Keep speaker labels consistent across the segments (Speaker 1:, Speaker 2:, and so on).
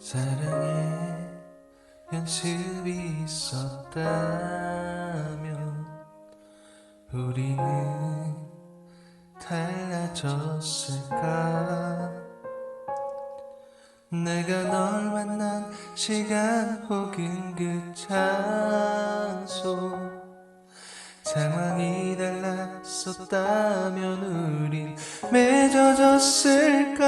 Speaker 1: 사랑의 연습이 있었다면 우리는 달라졌을까? 내가 널 만난 시간 혹은 그 장소 상황이 달랐었다면 우린 맺어졌을까?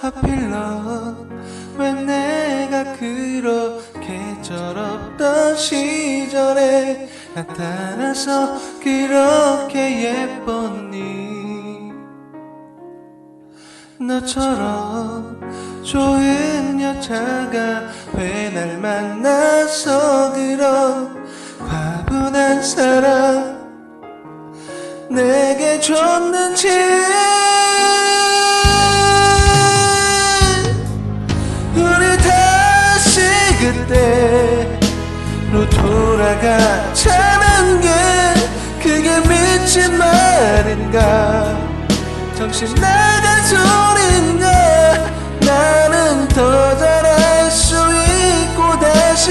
Speaker 1: 하필 넌 왜 내가 그렇게 철없던 시절에 나타나서 그렇게 예뻤니? 너처럼 좋은 여자가 왜 날 만나서 그런 과분한 사랑 내게 줬는지 로 돌아가 자는 게 그게 미친 말인가? 정신 나간 소린가? 나는 더 잘할 수 있고 다시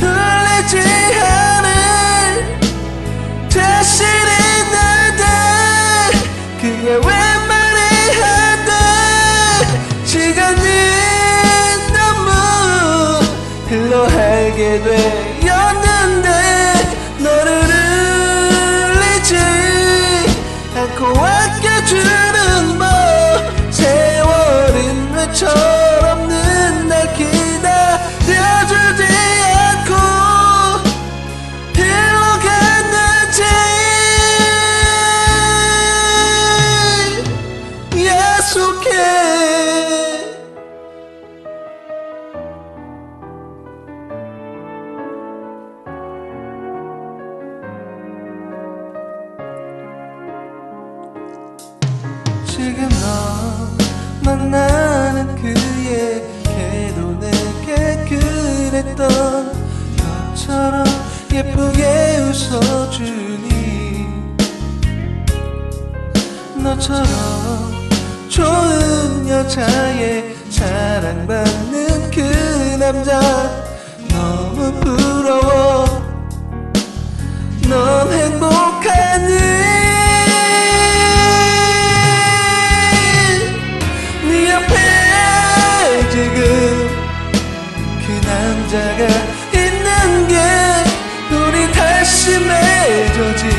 Speaker 1: 흘리지 않을 자신이 날때 그게 왜 말이 안돼 시간이 너무 흘러 알게 되 아 지금 너 만나는 그의 걔도 내게 그랬던 너처럼 예쁘게 웃어주니 너처럼 좋은 여자의 사랑받는 그 남자 너무 부러워 앞에 지금 그 남자가 있는 게 우리 다시 맺어질